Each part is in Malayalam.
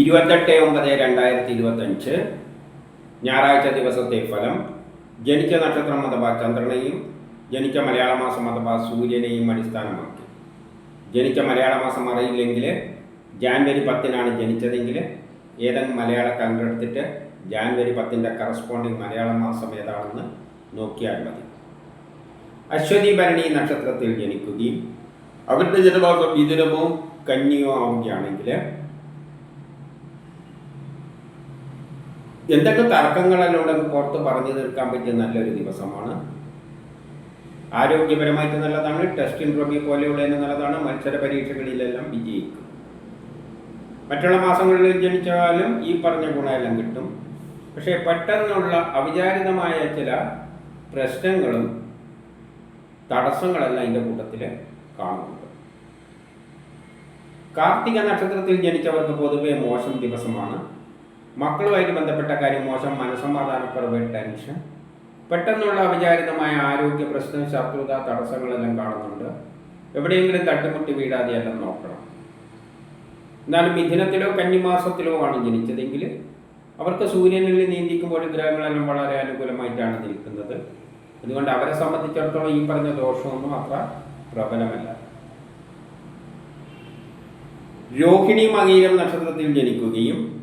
ഇരുപത്തെട്ട് ഒമ്പത് രണ്ടായിരത്തി ഇരുപത്തഞ്ച് ഞായറാഴ്ച ദിവസത്തെ ഫലം ജനിച്ച നക്ഷത്രം അഥവാ ചന്ദ്രനെയും ജനിച്ച മലയാള മാസം അഥവാ സൂര്യനെയും അടിസ്ഥാനമാക്കി. ജനിച്ച മലയാള മാസം അറിയില്ലെങ്കിൽ ജാൻവരി പത്തിനാണ് ജനിച്ചതെങ്കിൽ ഏതെങ്കിലും മലയാള കലണ്ടർ എടുത്തിട്ട് ജാൻവരി പത്തിന്റെ കറസ്പോണ്ടിങ് മലയാള മാസം ഏതാണെന്ന് നോക്കിയാൽ മതി. അശ്വതി ഭരണി നക്ഷത്രത്തിൽ ജനിക്കുകയും അവരുടെ ജനവാസം മിഥുനമോ കന്നിയോ ആവുകയാണെങ്കിൽ എന്തൊക്കെ തർക്കങ്ങളിലൂടെ പുറത്ത് പറഞ്ഞു തീർക്കാൻ പറ്റിയ നല്ലൊരു ദിവസമാണ്? ആരോഗ്യപരമായിട്ട് നല്ലതാണ് ടെസ്റ്റ് ഇൻട്രോബി പോലെയുള്ള നല്ലതാണ് മത്സര പരീക്ഷകളിലെല്ലാം വിജയിക്കും. മറ്റുള്ള മാസങ്ങളിൽ ജനിച്ചാലും ഈ പറഞ്ഞ ഗുണമെല്ലാം കിട്ടും. പക്ഷേ പെട്ടെന്നുള്ള അവിചാരിതമായ ചില പ്രശ്നങ്ങളും തടസ്സങ്ങളെല്ലാം ഇതിന്റെ കൂട്ടത്തിൽ കാണുന്നുണ്ട്. കാർത്തിക നക്ഷത്രത്തിൽ ജനിച്ചവർക്ക് പൊതുവെ മോശം ദിവസമാണ്. മക്കളുമായിട്ട് ബന്ധപ്പെട്ട കാര്യം മോശം മനസ്സമാധാനക്കുറവ് ടെൻഷൻ. പെട്ടെന്നുള്ള അവിചാരിതമായ ആരോഗ്യ പ്രശ്നം ശത്രുത തടസ്സങ്ങളെല്ലാം കാണുന്നുണ്ട്. എവിടെയെങ്കിലും തട്ടുമുട്ടി വീടാതെ എല്ലാം നോക്കണം. എന്നാലും മിഥുനത്തിലോ കന്നിമാസത്തിലോ ആണ് ജനിച്ചതെങ്കിൽ അവർക്ക് സൂര്യനിൽ നീന്തിക്കുമ്പോൾ ഗ്രഹങ്ങളെല്ലാം വളരെ അനുകൂലമായിട്ടാണ് നിൽക്കുന്നത്. അതുകൊണ്ട് അവരെ സംബന്ധിച്ചിടത്തോളം ഈ പറഞ്ഞ ദോഷമൊന്നും അത്ര പ്രബലമല്ല. രോഹിണി മകീരം നക്ഷത്രത്തിൽ ജനിക്കുകയും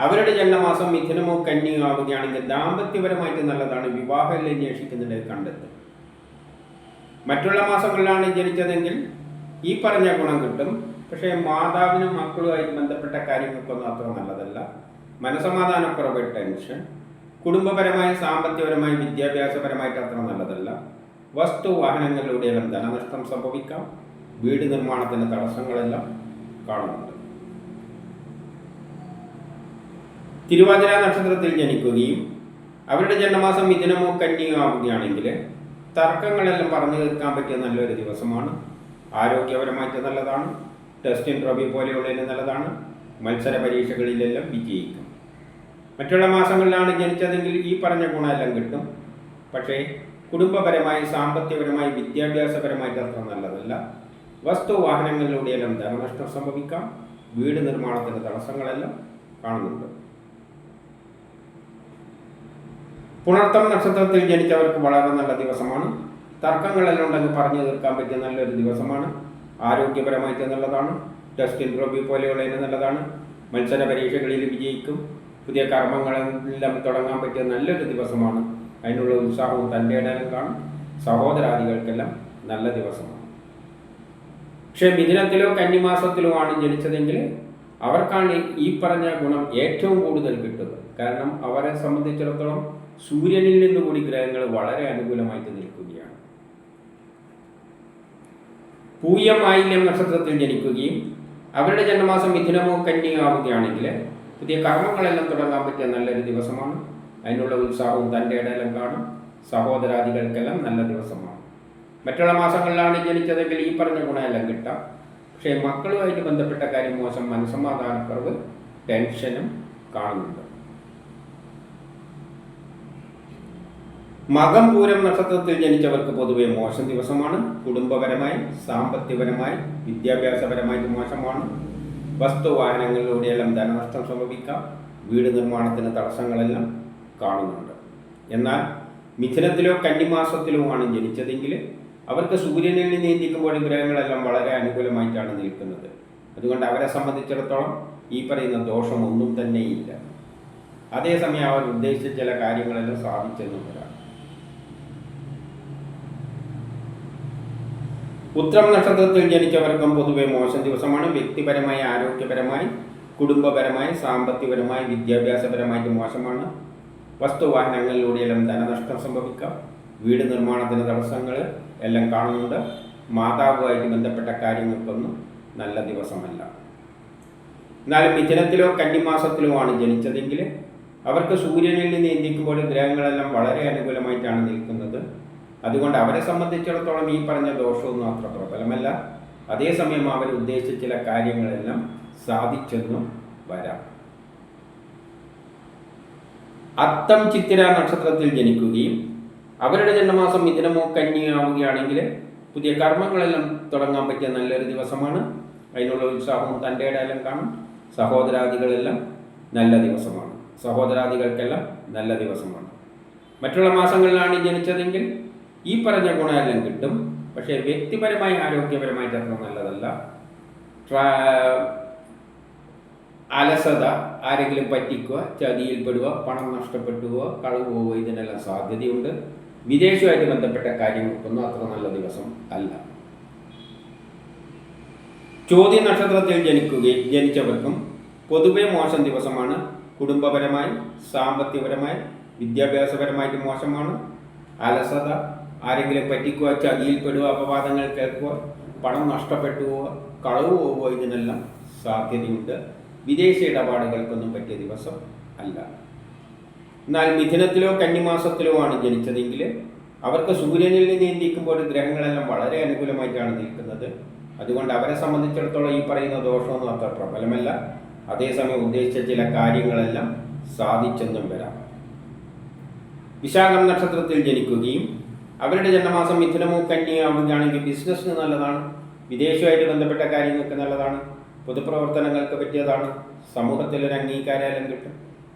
അവരുടെ ജന്മമാസം മിഥുനമോ കന്യോ ആവുകയാണെങ്കിൽ ദാമ്പത്യപരമായിട്ട് നല്ലതാണ്. വിവാഹം അന്വേഷിക്കുന്നുണ്ട് കണ്ടെത്തും മറ്റുള്ള മാസങ്ങളിലാണ് ജനിച്ചതെങ്കിൽ ഈ പറഞ്ഞ ഗുണം കിട്ടും. പക്ഷേ മാതാവിനും മക്കളുമായിട്ട് ബന്ധപ്പെട്ട കാര്യങ്ങൾക്കൊന്നും അത്ര നല്ലതല്ല. മനസമാധാനക്കുറവ് ടെൻഷൻ. കുടുംബപരമായി സാമ്പത്തികപരമായി വിദ്യാഭ്യാസപരമായിട്ട് അത്ര നല്ലതല്ല. വസ്തു വാഹനങ്ങളിലൂടെയെല്ലാം ധനനഷ്ടം സംഭവിക്കാം. വീട് നിർമ്മാണത്തിന് തടസ്സങ്ങളെല്ലാം കാണുന്നുണ്ട്. തിരുവാതിര നക്ഷത്രത്തിൽ ജനിക്കുകയും അവരുടെ ജന്മമാസം മിഥുനമോ കന്യോ ആവുകയാണെങ്കിൽ തർക്കങ്ങളെല്ലാം പറഞ്ഞു തീർക്കാൻ പറ്റിയ നല്ലൊരു ദിവസമാണ്. ആരോഗ്യപരമായിട്ട് നല്ലതാണ്. ടെസ്റ്റ് ട്രോഫി പോലെയുള്ളതിന് നല്ലതാണ്. മത്സര പരീക്ഷകളിലെല്ലാം വിജയിക്കും. മറ്റുള്ള മാസങ്ങളിലാണ് ജനിച്ചതെങ്കിൽ ഈ പറഞ്ഞ ഗുണമെല്ലാം കിട്ടും. പക്ഷേ കുടുംബപരമായി സാമ്പത്തികപരമായി വിദ്യാഭ്യാസപരമായിട്ട് അത്ര നല്ലതല്ല. വസ്തു വാഹനങ്ങളിലൂടെയെല്ലാം ധനനഷ്ടം സംഭവിക്കാം. വീട് നിർമ്മാണത്തിന് തടസ്സങ്ങളെല്ലാം കാണുന്നുണ്ട്. പുണർത്തം നക്ഷത്രത്തിൽ ജനിച്ചവർക്ക് വളരെ നല്ല ദിവസമാണ്. തർക്കങ്ങളെല്ലാം ഉണ്ടെന്ന് പറഞ്ഞു തീർക്കാൻ പറ്റിയ നല്ലൊരു ദിവസമാണ്. ആരോഗ്യപരമായിട്ട് നല്ലതാണ്. ടെസ്റ്റ് ഇൻട്രോബി പോലെയുള്ളതിന് നല്ലതാണ്. മത്സര പരീക്ഷകളിൽ വിജയിക്കും. പുതിയ കർമ്മങ്ങളെല്ലാം തുടങ്ങാൻ പറ്റിയ നല്ലൊരു ദിവസമാണ്. അതിനുള്ള ഉത്സാഹവും തന്റെ ഇടയിലും കാണും. സഹോദരാദികൾക്കെല്ലാം നല്ല ദിവസമാണ്. പക്ഷേ മിഥുനത്തിലോ കന്നിമാസത്തിലോ ആണ് ജനിച്ചതെങ്കിൽ അവർക്കാണ് ഈ പറഞ്ഞ ഗുണം ഏറ്റവും കൂടുതൽ കിട്ടുന്നത്. കാരണം അവരെ സംബന്ധിച്ചിടത്തോളം സൂര്യനിൽ നിന്ന് കൂടി ഗ്രഹങ്ങൾ വളരെ അനുകൂലമായിട്ട് നിൽക്കുകയാണ്. പൂയം ആയില്യം നക്ഷത്രത്തിൽ ജനിക്കുകയും അവരുടെ ജന്മമാസം മിഥുനമോ കന്യോ ആവുകയാണെങ്കിൽ പുതിയ കർമ്മങ്ങളെല്ലാം തുടങ്ങാൻ പറ്റിയ നല്ലൊരു ദിവസമാണ്. അതിനുള്ള ഉത്സാഹവും തന്റെ ഇടയിലും കാണും. സഹോദരാദികൾക്കെല്ലാം നല്ല ദിവസമാണ്. മറ്റുള്ള മാസങ്ങളിലാണ് ജനിച്ചതെങ്കിൽ ഈ പറഞ്ഞ ഗുണമെല്ലാം കിട്ടാം. പക്ഷേ മക്കളുമായിട്ട് ബന്ധപ്പെട്ട കാര്യം മോശം മനസ്സമാധാനക്കുറവ് ടെൻഷനും കാണുന്നുണ്ട്. മകം പൂരം നക്ഷത്രത്തിൽ ജനിച്ചവർക്ക് പൊതുവെ മോശം ദിവസമാണ്. കുടുംബപരമായി സാമ്പത്തികപരമായി വിദ്യാഭ്യാസപരമായി മോശമാണ്. വസ്തു വാഹനങ്ങളിലൂടെയെല്ലാം ധനനഷ്ടം സംഭവിക്കാം. വീട് നിർമ്മാണത്തിന് തടസ്സങ്ങളെല്ലാം കാണുന്നുണ്ട്. എന്നാൽ മിഥുനത്തിലോ കന്നിമാസത്തിലോ ആണ് ജനിച്ചതെങ്കിൽ അവർക്ക് സൂര്യനിൽ നിന്ന് നീന്തിക്കുമ്പോൾ ഗ്രഹങ്ങളെല്ലാം വളരെ അനുകൂലമായിട്ടാണ് നിൽക്കുന്നത്. അതുകൊണ്ട് അവരെ സംബന്ധിച്ചിടത്തോളം ഈ പറയുന്ന ദോഷമൊന്നും തന്നെയില്ല. അതേസമയം അവർ ഉദ്ദേശിച്ച ചില കാര്യങ്ങളെല്ലാം സാധിച്ചെന്നും വരാം ഉത്രം നക്ഷത്രത്തിൽ ജനിച്ചവർക്കും പൊതുവെ മോശം ദിവസമാണ്. വ്യക്തിപരമായി ആരോഗ്യപരമായി കുടുംബപരമായി സാമ്പത്തികപരമായി വിദ്യാഭ്യാസപരമായിട്ട് മോശമാണ്. വസ്തുവാഹനങ്ങളിലൂടെയെല്ലാം ധനനഷ്ടം സംഭവിക്കാം. വീട് നിർമ്മാണത്തിന് തടസ്സങ്ങൾ എല്ലാം കാണുന്നുണ്ട്. മാതാവുമായിട്ട് ബന്ധപ്പെട്ട കാര്യങ്ങൾക്കൊന്നും നല്ല ദിവസമല്ല. എന്നാലും മിഥുനത്തിലോ കന്നിമാസത്തിലോ ആണ് ജനിച്ചതെങ്കിൽ അവർക്ക് സൂര്യനിൽ നിന്ന് ഇന്ത്യക്കുമ്പോൾ ഗ്രഹങ്ങളെല്ലാം വളരെ അനുകൂലമായിട്ടാണ് നിൽക്കുന്നത്. അതുകൊണ്ട് അവരെ സംബന്ധിച്ചിടത്തോളം ഈ പറഞ്ഞ ദോഷമൊന്നും അത്ര പ്രബലമല്ല. അതേസമയം അവർ ഉദ്ദേശിച്ച ചില കാര്യങ്ങളെല്ലാം സാധിച്ചെന്നും വരാം. അത്തം ചിത്തിര നക്ഷത്രത്തിൽ ജനിക്കുകയും അവരുടെ ജന്മമാസം മിഥുനമോ കന്യാവുകയാണെങ്കിൽ പുതിയ കർമ്മങ്ങളെല്ലാം തുടങ്ങാൻ പറ്റിയ നല്ലൊരു ദിവസമാണ്. അതിനുള്ള ഉത്സാഹവും തന്റെ ഇടയിലും കാണും. സഹോദരാദികളെല്ലാം നല്ല ദിവസമാണ്. സഹോദരാദികൾക്കെല്ലാം നല്ല ദിവസമാണ്. മറ്റുള്ള മാസങ്ങളിലാണ് ജനിച്ചതെങ്കിൽ ഈ പറഞ്ഞ ഗുണമെല്ലാം കിട്ടും. പക്ഷേ വ്യക്തിപരമായി ആരോഗ്യപരമായിട്ട് അത്ര നല്ലതല്ല. അലസത ആരെങ്കിലും പറ്റിക്കുക ചതിയിൽപ്പെടുക പണം നഷ്ടപ്പെട്ടുക കളവ് പോവുക ഇതിനെല്ലാം സാധ്യതയുണ്ട്. വിദേശവുമായിട്ട് ബന്ധപ്പെട്ട കാര്യങ്ങൾക്കൊന്നും അത്ര നല്ല ദിവസം അല്ല. ചോദ്യ നക്ഷത്രത്തിൽ ജനിക്കുകയും ജനിച്ചവർക്കും പൊതുവെ മോശം ദിവസമാണ്. കുടുംബപരമായി സാമ്പത്തികപരമായി വിദ്യാഭ്യാസപരമായിട്ട് മോശമാണ്. അലസത ആരെങ്കിലും പറ്റിക്കുക ചതിയിൽപ്പെടുക അപവാദങ്ങൾ കേൾക്കുക പണം നഷ്ടപ്പെട്ടുവോ കളവ് പോവുക ഇതിനെല്ലാം സാധ്യതയുണ്ട്. വിദേശ ഇടപാടുകൾക്കൊന്നും പറ്റിയ ദിവസം അല്ല. എന്നാൽ മിഥുനത്തിലോ കന്നിമാസത്തിലോ ആണ് ജനിച്ചതെങ്കിൽ അവർക്ക് സൂര്യനിൽ നിന്ന് നീന്തിക്കുമ്പോൾ ഗ്രഹങ്ങളെല്ലാം വളരെ അനുകൂലമായിട്ടാണ് നിൽക്കുന്നത്. അതുകൊണ്ട് അവരെ സംബന്ധിച്ചിടത്തോളം ഈ പറയുന്ന ദോഷമൊന്നും അത്ര പ്രബലമല്ല. അതേസമയം ഉദ്ദേശിച്ച ചില കാര്യങ്ങളെല്ലാം സാധിച്ചെന്നും വരാം. വിശാഖം നക്ഷത്രത്തിൽ ജനിക്കുകയും അവരുടെ ജന്മമാസം മിഥുനമോ കന്യാവുകയാണെങ്കിൽ ബിസിനസ്സിന് നല്ലതാണ്. വിദേശമായിട്ട് ബന്ധപ്പെട്ട കാര്യങ്ങൾക്ക് നല്ലതാണ്. പൊതുപ്രവർത്തനങ്ങൾക്ക് പറ്റിയതാണ്. സമൂഹത്തിൽ ഒരു അംഗീകാരം കിട്ടും.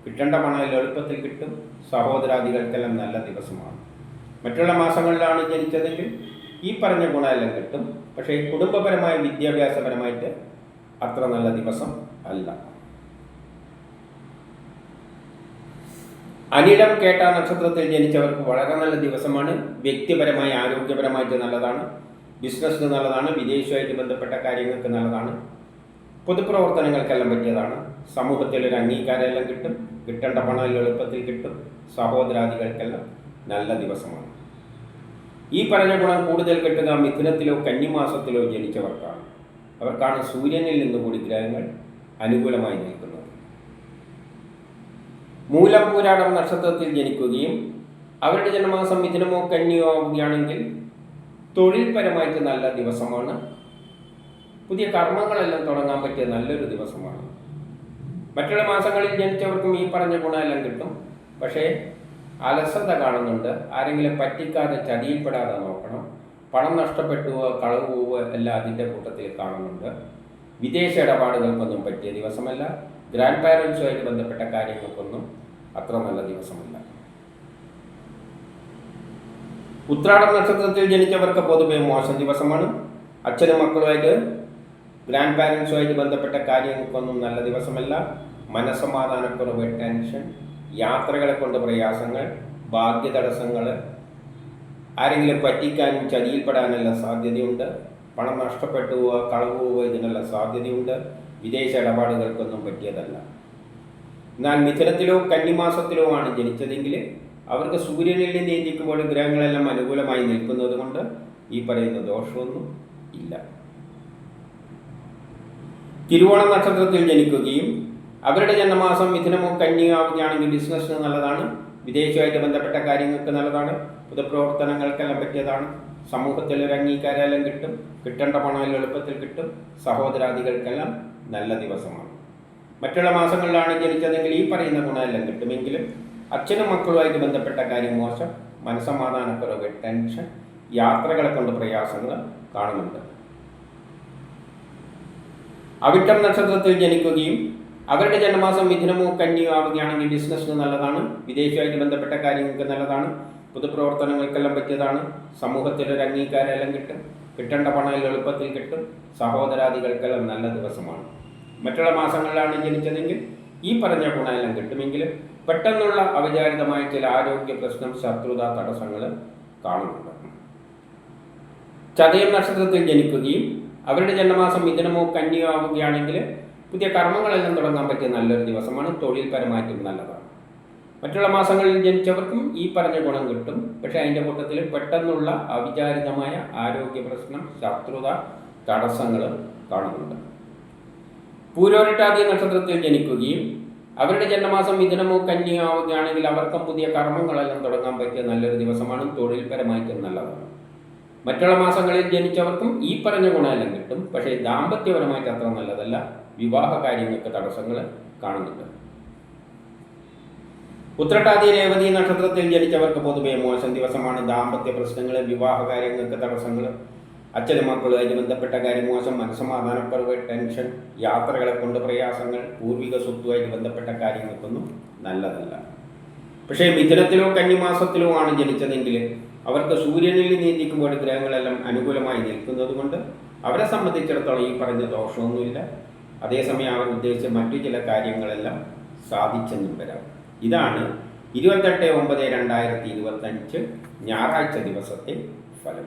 കിട്ടേണ്ട പണം എളുപ്പത്തിൽ കിട്ടും. സഹോദരാദികൾക്കെല്ലാം നല്ല ദിവസമാണ്. മറ്റുള്ള മാസങ്ങളിലാണ് ജനിച്ചതെങ്കിൽ ഈ പറഞ്ഞ ഗുണമെല്ലാം കിട്ടും. പക്ഷേ കുടുംബപരമായ വിദ്യാഭ്യാസപരമായിട്ട് അത്ര നല്ല ദിവസം അല്ല. അനിടം കേട്ട നക്ഷത്രത്തിൽ ജനിച്ചവർക്ക് വളരെ നല്ല ദിവസമാണ്. വ്യക്തിപരമായി ആരോഗ്യപരമായിട്ട് നല്ലതാണ്. ബിസിനസ്സിന് നല്ലതാണ്. വിദേശവുമായിട്ട് ബന്ധപ്പെട്ട കാര്യങ്ങൾക്ക് നല്ലതാണ്. പൊതുപ്രവർത്തനങ്ങൾക്കെല്ലാം പറ്റിയതാണ്. സമൂഹത്തിൽ ഒരു അംഗീകാരമെല്ലാം കിട്ടും. കിട്ടേണ്ട പണം എളുപ്പത്തിൽ കിട്ടും. സഹോദരാദികൾക്കെല്ലാം നല്ല ദിവസമാണ്. ഈ പറഞ്ഞ ഗുണം കൂടുതൽ കിട്ടുക മിഥുനത്തിലോ കന്നിമാസത്തിലോ ജനിച്ചവർക്കാണ്. അവർക്കാണ് സൂര്യനിൽ നിന്ന് കൂടി ഗ്രഹങ്ങൾ അനുകൂലമായി നിൽക്കുന്നത്. മൂലം പൂരാടം നക്ഷത്രത്തിൽ ജനിക്കുകയും അവരുടെ ജന്മമാസം മിഥുനമോ കന്നിയോ ആവുകയാണെങ്കിൽ തൊഴിൽപരമായിട്ട് നല്ല ദിവസമാണ്. പുതിയ കർമ്മങ്ങളെല്ലാം തുടങ്ങാൻ പറ്റിയ നല്ലൊരു ദിവസമാണ്. മറ്റുള്ള മാസങ്ങളിൽ ജനിച്ചവർക്കും ഈ പറഞ്ഞ ഗുണമെല്ലാം കിട്ടും. പക്ഷേ അലസത കാണുന്നുണ്ട്. ആരെങ്കിലും പറ്റിക്കാതെ ചതിയിൽപ്പെടാതെ നോക്കണം. പണം നഷ്ടപ്പെട്ടുവോ കളവ് പോവുക എല്ലാം അതിന്റെ കൂട്ടത്തിൽ കാണുന്നുണ്ട്. വിദേശ ഇടപാടുകൾക്കൊന്നും പറ്റിയ ദിവസമല്ല. ഗ്രാൻഡ് പാരൻസുമായിട്ട് ബന്ധപ്പെട്ട കാര്യങ്ങൾക്കൊന്നും അത്ര നല്ല ദിവസമല്ല. ഉത്രാട നക്ഷത്രത്തിൽ ജനിച്ചവർക്ക് പൊതുവെ മോശം ദിവസമാണ്. അച്ഛനും മക്കളുമായിട്ട് ഗ്രാൻഡ് പാരൻസുമായിട്ട് ബന്ധപ്പെട്ട കാര്യങ്ങൾക്കൊന്നും നല്ല ദിവസമല്ല. മനസ്സമാധാനക്കുറവ് ടെൻഷൻ യാത്രകളെ കൊണ്ട് പ്രയാസങ്ങൾ ഭാഗ്യ തടസ്സങ്ങൾ ആരെങ്കിലും പറ്റിക്കാനും ചതിയിൽപ്പെടാനെല്ലാം സാധ്യതയുണ്ട്. പണം നഷ്ടപ്പെട്ടു പോവുക കളവ് പോവുക ഇതിനെല്ലാം സാധ്യതയുണ്ട്. വിദേശ ഇടപാടുകൾക്കൊന്നും പറ്റിയതല്ല. എന്നാൽ മിഥുനത്തിലോ കന്നിമാസത്തിലോ ആണ് ജനിച്ചതെങ്കിൽ അവർക്ക് സൂര്യനിൽ നിന്ന് നീന്തിക്കുമ്പോൾ ഗ്രഹങ്ങളെല്ലാം അനുകൂലമായി നിൽക്കുന്നത് കൊണ്ട് ഈ പറയുന്ന ദോഷമൊന്നും ഇല്ല. തിരുവോണ നക്ഷത്രത്തിൽ ജനിക്കുകയും അവരുടെ ജന്മമാസം മിഥുനമോ കന്യയാവുകയാണെങ്കിൽ ബിസിനസ്സിന് നല്ലതാണ് വിദേശമായിട്ട് ബന്ധപ്പെട്ട കാര്യങ്ങൾക്ക് നല്ലതാണ് പൊതുപ്രവർത്തനങ്ങൾക്കെല്ലാം പറ്റിയതാണ്. സമൂഹത്തിൽ ഒരു അംഗീകാരമെല്ലാം കിട്ടും കിട്ടേണ്ട പണം എളുപ്പത്തിൽ കിട്ടും സഹോദരാദികൾക്കെല്ലാം നല്ല ദിവസമാണ്. മറ്റുള്ള മാസങ്ങളിലാണ് ജനിച്ചതെങ്കിൽ ഈ പറയുന്ന ഗുണമെല്ലാം കിട്ടുമെങ്കിലും അച്ഛനും മക്കളുമായിട്ട് ബന്ധപ്പെട്ട കാര്യം മോശം മനസ്സമാധാനക്കുറവ് ടെൻഷൻ യാത്രകളെ കൊണ്ട് പ്രയാസങ്ങൾ കാണുന്നുണ്ട്. അവിട്ടം നക്ഷത്രത്തിൽ ജനിക്കുകയും അവരുടെ ജന്മമാസം മിഥുനമോ കന്യോ ആവുകയാണെങ്കിൽ ബിസിനസ്സിന് നല്ലതാണ് വിദേശമായിട്ട് ബന്ധപ്പെട്ട കാര്യങ്ങൾക്ക് നല്ലതാണ് പൊതുപ്രവർത്തനങ്ങൾക്കെല്ലാം പറ്റിയതാണ്. സമൂഹത്തിൽ ഒരു അംഗീകാരമെല്ലാം കിട്ടും. കിട്ടേണ്ട പണം എളുപ്പത്തിൽ കിട്ടും. സഹോദരാദികൾക്കെല്ലാം നല്ല ദിവസമാണ്. മറ്റുള്ള മാസങ്ങളിലാണ് ജനിച്ചതെങ്കിൽ ഈ പറഞ്ഞ ഗുണമെല്ലാം കിട്ടുമെങ്കിലും പെട്ടെന്നുള്ള അവിചാരിതമായ ചില ആരോഗ്യ പ്രശ്നം ശത്രുത തടസ്സങ്ങൾ കാണുന്നുണ്ട്. ചതയം നക്ഷത്രത്തിൽ ജനിക്കുകയും അവരുടെ ജന്മമാസം മിഥുനമോ കന്യോ ആവുകയാണെങ്കിൽ പുതിയ കർമ്മങ്ങളെല്ലാം തുടങ്ങാൻ പറ്റിയ നല്ലൊരു ദിവസമാണ്. തൊഴിൽപരമായിട്ടും നല്ലതാണ്. മറ്റുള്ള മാസങ്ങളിൽ ജനിച്ചവർക്കും ഈ പറഞ്ഞ ഗുണം കിട്ടും. പക്ഷെ അതിന്റെ കൂട്ടത്തിൽ പെട്ടെന്നുള്ള അവിചാരിതമായ ആരോഗ്യ പ്രശ്നം ശത്രുത തടസ്സങ്ങൾ കാണുന്നുണ്ട്. പൂരോരിട്ടാദി നക്ഷത്രത്തിൽ ജനിക്കുകയും അവരുടെ ജന്മമാസം മിഥുനമോ കന്യോ ആവുകയാണെങ്കിൽ അവർക്കും പുതിയ കർമ്മങ്ങളെല്ലാം തുടങ്ങാൻ പറ്റിയ നല്ലൊരു ദിവസമാണ്. തൊഴിൽപരമായിട്ടും നല്ലതാണ്. മറ്റുള്ള മാസങ്ങളിൽ ജനിച്ചവർക്കും ഈ പറഞ്ഞ ഗുണമെല്ലാം കിട്ടും. പക്ഷേ ദാമ്പത്യപരമായിട്ട് അത്ര നല്ലതല്ല. വിവാഹ കാര്യങ്ങൾക്ക് തടസ്സങ്ങൾ കാണുന്നുണ്ട്. ഉത്രട്ടാതി രേവതി നക്ഷത്രത്തിൽ ജനിച്ചവർക്ക് പൊതുവെ മോശം ദിവസമാണ്. ദാമ്പത്യ പ്രശ്നങ്ങൾ വിവാഹ കാര്യങ്ങൾക്ക് തടസ്സങ്ങൾ അച്ഛനും മക്കളുമായി ബന്ധപ്പെട്ട കാര്യം മോശം മനസ്സമാധാനക്കുറവ് ടെൻഷൻ യാത്രകളെ കൊണ്ട് പ്രയാസങ്ങൾ പൂർവിക സ്വത്തുമായിട്ട് ബന്ധപ്പെട്ട കാര്യങ്ങൾക്കൊന്നും നല്ലതല്ല. പക്ഷേ മിഥുനത്തിലോ കന്നിമാസത്തിലോ ആണ് ജനിച്ചതെങ്കിൽ അവർക്ക് സൂര്യനിൽ നീന്തിക്കുമ്പോൾ ഗ്രഹങ്ങളെല്ലാം അനുകൂലമായി നിൽക്കുന്നത് കൊണ്ട് അവരെ സംബന്ധിച്ചിടത്തോളം ഈ പറഞ്ഞ ദോഷമൊന്നുമില്ല. അതേസമയം അവർ ഉദ്ദേശിച്ച മറ്റു ചില കാര്യങ്ങളെല്ലാം സാധിച്ചെന്നും വരാം. ഇതാണ് ഇരുപത്തെട്ട് ഒമ്പത് രണ്ടായിരത്തി ഇരുപത്തഞ്ച് ഞായറാഴ്ച ദിവസത്തെ ഫലം.